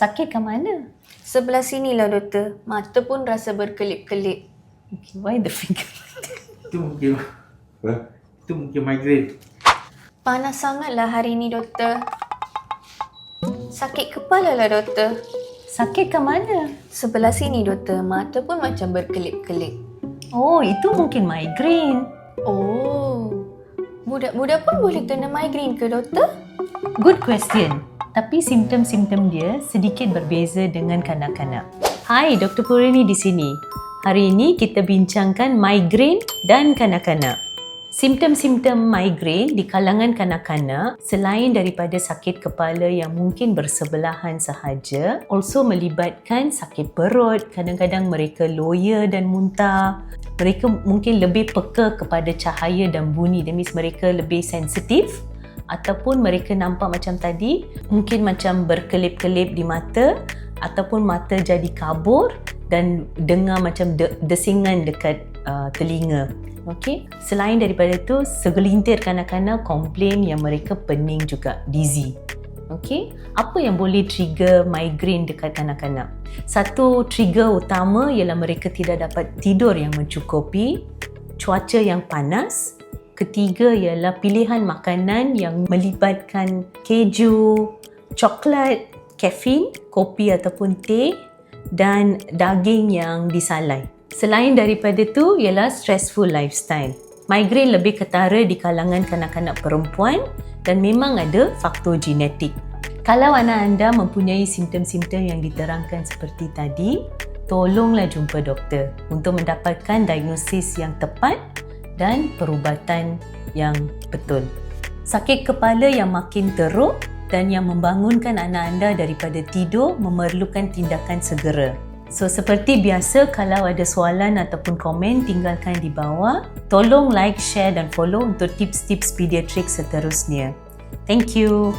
Sakit kat mana? Sebelah sini lah doktor. Mata pun rasa berkelip-kelip. Okay, why the finger? Itu mungkin Apa? Itu mungkin migraine. Panas sangatlah hari ni doktor. Sakit kepala lah doktor. Sakit kat mana? Sebelah sini doktor. Mata pun macam berkelip-kelip. Oh, itu mungkin migraine. Oh. Budak-budak pun boleh kena migraine ke doktor? Good question. Tapi simptom-simptom dia sedikit berbeza dengan kanak-kanak. Hai, Dr. Purini di sini. Hari ini kita bincangkan migraine dan kanak-kanak. Simptom-simptom migraine di kalangan kanak-kanak selain daripada sakit kepala yang mungkin bersebelahan sahaja, also melibatkan sakit perut, kadang-kadang mereka loya dan muntah. Mereka mungkin lebih peka kepada cahaya dan bunyi, means mereka lebih sensitif ataupun mereka nampak macam tadi, mungkin macam berkelip-kelip di mata ataupun mata jadi kabur dan dengar macam de- desingan dekat uh, telinga. Okey. Selain daripada itu, segelintir kanak-kanak komplain yang mereka pening juga, dizzy. Okey. Apa yang boleh trigger migraine dekat kanak-kanak? Satu trigger utama ialah mereka tidak dapat tidur yang mencukupi, cuaca yang panas, ketiga ialah pilihan makanan yang melibatkan keju, coklat, kafein, kopi ataupun teh dan daging yang disalai. Selain daripada itu ialah stressful lifestyle. Migraine lebih ketara di kalangan kanak-kanak perempuan dan memang ada faktor genetik. Kalau anak anda mempunyai simptom-simptom yang diterangkan seperti tadi, tolonglah jumpa doktor untuk mendapatkan diagnosis yang tepat dan perubatan yang betul. Sakit kepala yang makin teruk dan yang membangunkan anak anda daripada tidur memerlukan tindakan segera. So seperti biasa kalau ada soalan ataupun komen tinggalkan di bawah. Tolong like, share dan follow untuk tips-tips pediatrik seterusnya. Thank you.